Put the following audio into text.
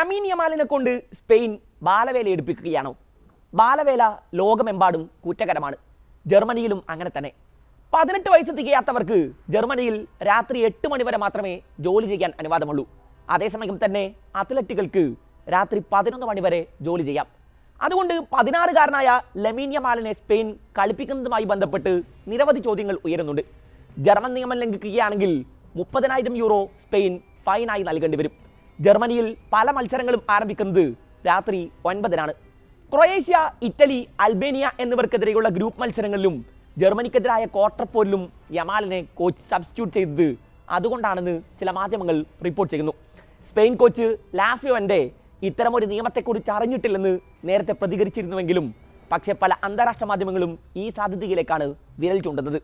Lamine യമാലിനെ കൊണ്ട് Spain ബാലവേല എടുപ്പിക്കുകയാണോ. ബാലവേല ലോകമെമ്പാടും കുറ്റകരമാണ്. ജർമ്മനിയിലും അങ്ങനെ തന്നെ. പതിനെട്ട് വയസ്സ് തികയാത്തവർക്ക് ജർമ്മനിയിൽ രാത്രി എട്ട് മണിവരെ മാത്രമേ ജോലി ചെയ്യാൻ അനുവാദമുള്ളൂ. അതേസമയം തന്നെ അത്ലറ്റുകൾക്ക് രാത്രി പതിനൊന്ന് മണിവരെ ജോലി ചെയ്യാം. അതുകൊണ്ട് പതിനാറുകാരനായ ലമീനിയ മാലിനെ സ്പെയിൻ കളിപ്പിക്കുന്നതുമായി ബന്ധപ്പെട്ട് നിരവധി ചോദ്യങ്ങൾ ഉയരുന്നുണ്ട്. ജർമ്മൻ നിയമം ലംഘിക്കുകയാണെങ്കിൽ മുപ്പതിനായിരം യൂറോ സ്പെയിൻ ഫൈനായി നൽകേണ്ടി വരും. ജർമ്മനിയിൽ പല മത്സരങ്ങളും ആരംഭിക്കുന്നത് രാത്രി ഒൻപതിനാണ്. ക്രൊയേഷ്യ ഇറ്റലി അൽബേനിയ എന്നിവർക്കെതിരെയുള്ള ഗ്രൂപ്പ് മത്സരങ്ങളിലും ജർമ്മനിക്കെതിരായ ക്വാർട്ടർ പോരിലും യമാലിനെ കോച്ച് സബ്സ്റ്റിറ്റ്യൂട്ട് ചെയ്തത്. അതുകൊണ്ടാണെന്ന് ചില മാധ്യമങ്ങൾ റിപ്പോർട്ട് ചെയ്യുന്നു. സ്പെയിൻ കോച്ച് ലാഫിയോന്റെ ഇത്തരമൊരു നിയമത്തെക്കുറിച്ച് അറിഞ്ഞിട്ടില്ലെന്ന് നേരത്തെ പ്രതികരിച്ചിരുന്നുവെങ്കിലും പക്ഷേ പല അന്താരാഷ്ട്ര മാധ്യമങ്ങളും ഈ സാധ്യതയിലേക്കാണ് വിരൽ ചൂണ്ടുന്നത്.